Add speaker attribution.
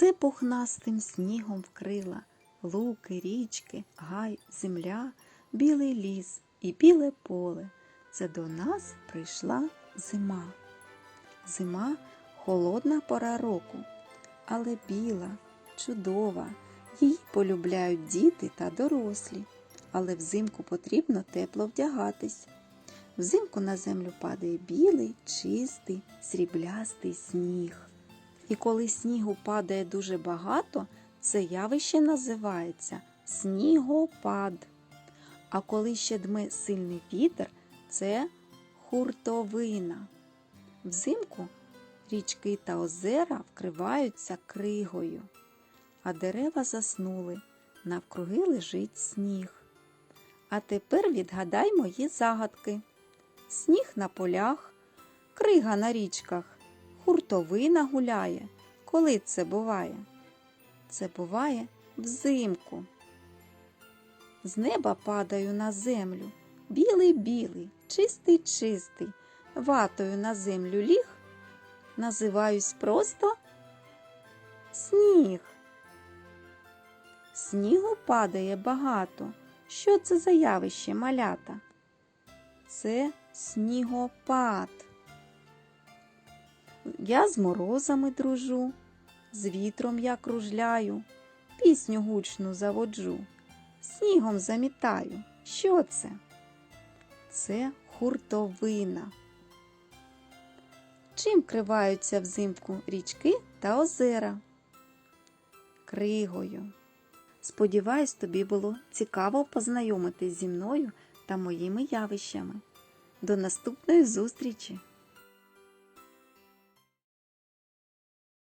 Speaker 1: Все пухнастим снігом вкрила, луки, річки, гай, земля, білий ліс і біле поле. Це до нас прийшла зима. Зима холодна пора року, але біла, чудова. Її полюбляють діти та дорослі, але взимку потрібно тепло вдягатись. Взимку на землю падає білий, чистий, сріблястий сніг. І коли снігу падає дуже багато, це явище називається снігопад. А коли ще дме сильний вітер, це хуртовина. Взимку річки та озера вкриваються кригою, а дерева заснули, навкруги лежить сніг. А тепер відгадай мої загадки. Сніг на полях, крига на річках, хуртовина гуляє. Коли це буває? Це буває взимку. З неба падаю на землю, білий-білий, чистий-чистий, ватою на землю ліг, називаюсь просто сніг. Снігу падає багато. Що це за явище малята? Це снігопад. Я з морозами дружу, з вітром я кружляю, пісню гучну заводжу, снігом замітаю. Що це? Це хуртовина. Чим криваються взимку річки та озера? Кригою. Сподіваюсь, тобі було цікаво познайомитись зі мною та моїми явищами. До наступної зустрічі!